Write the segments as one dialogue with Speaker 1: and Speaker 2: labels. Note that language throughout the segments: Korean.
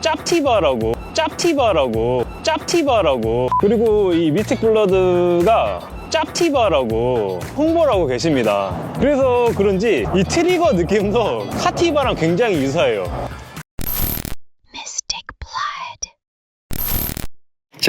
Speaker 1: 짭티바라고 짭티바라고 짭티바라고. 그리고 이 미스틱 블러드가 짭티바라고 홍보를 하고 계십니다. 그래서 그런지 이 트리거 느낌도 카티바랑 굉장히 유사해요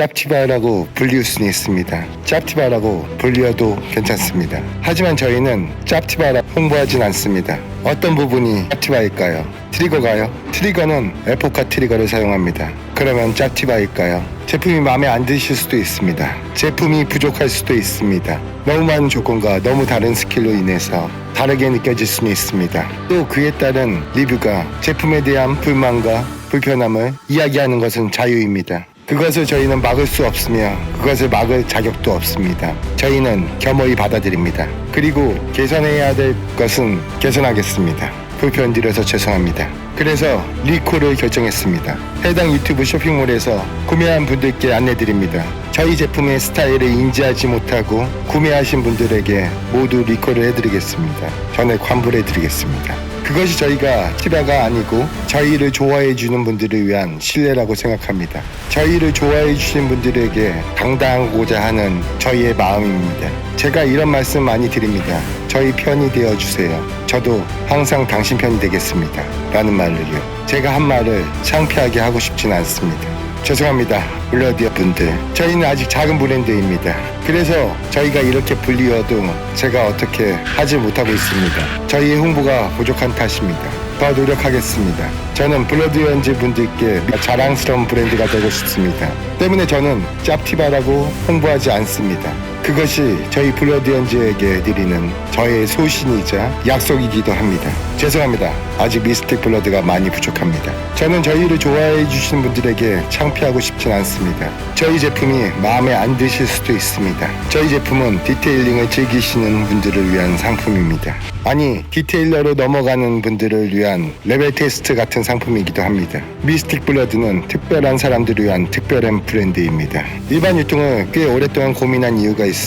Speaker 2: 짭티바라고 불리울 수는 있습니다. 짭티바라고 불리어도 괜찮습니다. 하지만 저희는 짭티바라 홍보하진 않습니다. 어떤 부분이 짭티바일까요? 트리거가요? 트리거는 에포카 트리거를 사용합니다. 그러면 짭티바일까요? 제품이 마음에 안 드실 수도 있습니다. 제품이 부족할 수도 있습니다. 너무 많은 조건과 너무 다른 스킬로 인해서 다르게 느껴질 수는 있습니다. 또 그에 따른 리뷰가 제품에 대한 불만과 불편함을 이야기하는 것은 자유입니다. 그것을 저희는 막을 수 없으며 그것을 막을 자격도 없습니다. 저희는 겸허히 받아들입니다. 그리고 개선해야 될 것은 개선하겠습니다. 불편드려서 죄송합니다. 그래서 리콜을 결정했습니다. 해당 유튜브 쇼핑몰에서 구매한 분들께 안내드립니다. 저희 제품의 스타일을 인지하지 못하고 구매하신 분들에게 모두 리콜을 해드리겠습니다. 전액 환불해드리겠습니다. 그것이 저희가 티바가 아니고 저희를 좋아해 주는 분들을 위한 신뢰라고 생각합니다. 저희를 좋아해 주신 분들에게 당당하고자 하는 저희의 마음입니다. 제가 이런 말씀 많이 드립니다. 저희 편이 되어 주세요. 저도 항상 당신 편이 되겠습니다. 라는 말을요. 제가 한 말을 창피하게 하고 싶진 않습니다. 죄송합니다. 블러디어 분들. 저희는 아직 작은 브랜드입니다. 그래서 저희가 이렇게 불리어도 제가 어떻게 하지 못하고 있습니다. 저희의 홍보가 부족한 탓입니다. 더 노력하겠습니다. 저는 연지 분들께 자랑스러운 브랜드가 되고 싶습니다. 때문에 저는 짭티바라고 홍보하지 않습니다. 그것이 저희 블러드 연지에게 드리는 저의 소신이자 약속이기도 합니다. 죄송합니다. 아직 미스틱 블러드가 많이 부족합니다. 저는 저희를 좋아해 주시는 분들에게 창피하고 싶진 않습니다. 저희 제품이 마음에 안 드실 수도 있습니다. 저희 제품은 디테일링을 즐기시는 분들을 위한 상품입니다. 아니, 디테일러로 넘어가는 분들을 위한 레벨 테스트 같은 상품이기도 합니다. 미스틱 블러드는 특별한 사람들을 위한 특별한 브랜드입니다. 일반 유통을 꽤 오랫동안 고민한 이유가 있습니다.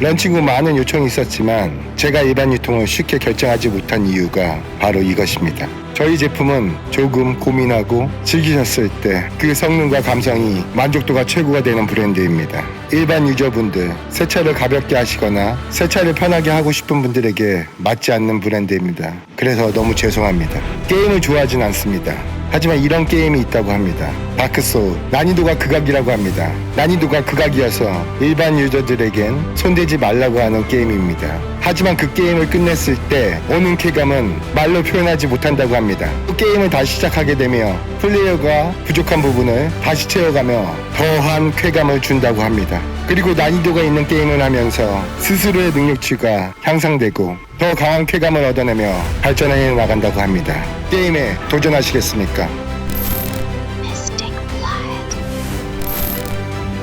Speaker 2: 런칭 후 많은 요청이 있었지만 제가 일반 유통을 쉽게 결정하지 못한 이유가 바로 이것입니다. 저희 제품은 조금 고민하고 즐기셨을 때 그 성능과 감성이 만족도가 최고가 되는 브랜드입니다. 일반 유저분들, 세차를 가볍게 하시거나 세차를 편하게 하고 싶은 분들에게 맞지 않는 브랜드입니다. 그래서 너무 죄송합니다. 게임을 좋아하진 않습니다. 하지만 이런 게임이 있다고 합니다. 다크소울, 난이도가 극악이라고 합니다. 난이도가 극악이어서 일반 유저들에겐 손대지 말라고 하는 게임입니다. 하지만 그 게임을 끝냈을 때 오는 쾌감은 말로 표현하지 못한다고 합니다. 또 게임을 다시 시작하게 되며 플레이어가 부족한 부분을 다시 채워가며 더한 쾌감을 준다고 합니다. 그리고 난이도가 있는 게임을 하면서 스스로의 능력치가 향상되고 더 강한 쾌감을 얻어내며 발전해 나간다고 합니다. 게임에 도전하시겠습니까?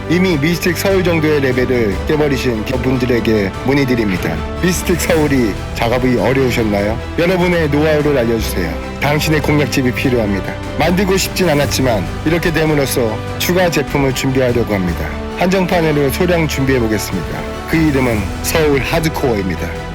Speaker 2: 이미 미스틱 서울 정도의 레벨을 깨버리신 분들에게 문의드립니다. 미스틱 서울이 작업이 어려우셨나요? 여러분의 노하우를 알려주세요. 당신의 공략집이 필요합니다. 만들고 싶진 않았지만 이렇게 됨으로써 추가 제품을 준비하려고 합니다. 한정판으로 소량 준비해 보겠습니다. 그 이름은 서울 하드코어입니다.